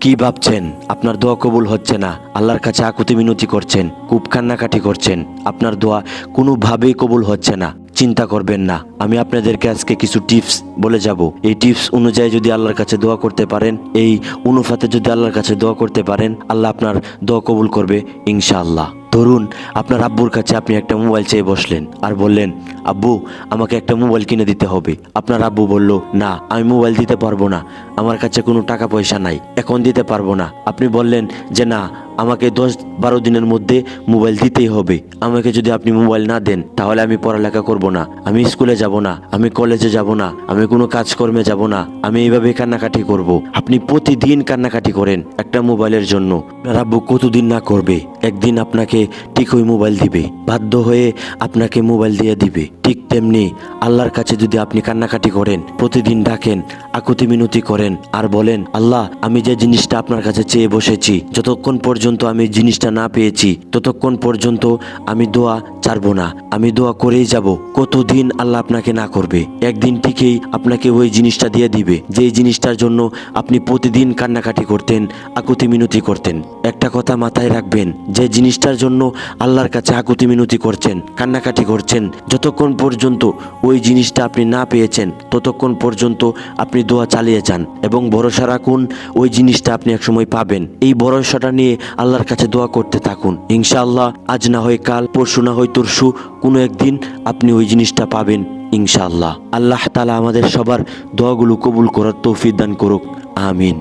কি ভাবছেন? আপনার দোয়া কবুল হচ্ছে না। আল্লাহর কাছে আকুতি মিনতি করছেন, খুব কান্নাকাটি করছেন। আপনার দোয়া কোনোভাবেই কবুল হচ্ছে না। চিন্তা করবেন না। আমি আপনাদেরকে আজকে কিছু টিপস বলে যাব। এই টিপস অনুযায়ী যদি আল্লাহর কাছে দোয়া করতে পারেন, এই অনুপাতে যদি আল্লাহর কাছে দোয়া করতে পারেন, আল্লাহ আপনার দোয়া কবুল করবে ইনশাআল্লাহ। ধরুন, আপনার আব্বুর কাছে আপনি একটা মোবাইল চেয়ে বসলেন আর বললেন আব্বু, আমাকে একটা মোবাইল কিনে দিতে হবে। আপনার আব্বু বলল, না, আমি মোবাইল দিতে পারব না। আমার কাছে কোনো টাকা পয়সা নাই, এখন দিতে পারব না। আপনি বললেন যে, না, আমাকে দশ বারো দিনের মধ্যে মোবাইল দিতেই হবে। আমাকে যদি আপনি মোবাইল না দেন, তাহলে আমি পড়ালেখা করব না। আমি স্কুলে যাব না, আমি কলেজে যাব না, আমি কোনো কাজকর্মে যাব না। আমি এইভাবে কান্নাকাটি করব। আপনি প্রতিদিন কান্নাকাটি করেন একটা মোবাইলের জন্য। আপনার আব্বু কতদিন না করবে? একদিন আপনাকে ঠিক ওই মোবাইল দিবে, বাধ্য হয়ে আপনাকে মোবাইল দিয়ে দিবে। ঠিক তেমনি আল্লাহর কাছে যদি আপনি কান্নাকাটি করেন প্রতিদিন ডাকেন আকুতি মিনতি করেন আর বলেন, আল্লাহ, আমি যে জিনিসটা আপনার কাছে চেয়ে বসেছি, যতক্ষণ পর্যন্ত আমি জিনিসটা না পেয়েছি, ততক্ষণ পর্যন্ত আমি দোয়া ছাড়বো না। আমি দোয়া করেই যাব। কতদিন আল্লাহ আপনাকে না করবে? একদিন ঠিকই আপনাকে ওই জিনিসটা দিয়ে দিবে যেই জিনিসটার জন্য আপনি প্রতিদিন কান্নাকাটি করতেন, আকুতি মিনতি করতেন। একটা কথা মাথায় রাখবেন, যে জিনিসটার জন্য আল্লাহর কাছে আকুতি মিনতি করছেন, কান্নাকাটি করছেন, যতক্ষণ পর্যন্ত ওই জিনিসটা আপনি না পেয়েছেন, ততক্ষণ পর্যন্ত আপনি দোয়া চালিয়ে যান এবং ভরসা রাখুন, ওই জিনিসটা আপনি একসময় পাবেন। এই ভরসাটা নিয়ে আল্লাহর কাছে দোয়া করতে থাকুন। ইনশাআল্লাহ, আজ না হয় কাল, পরশু না হয় তরশু, কোনো একদিন আপনি ওই জিনিসটা পাবেন, ইনশাআল্লাহ। আল্লাহ তালা আমাদের সবার দোয়াগুলো কবুল করার তৌফিক দান করুক। আমিন।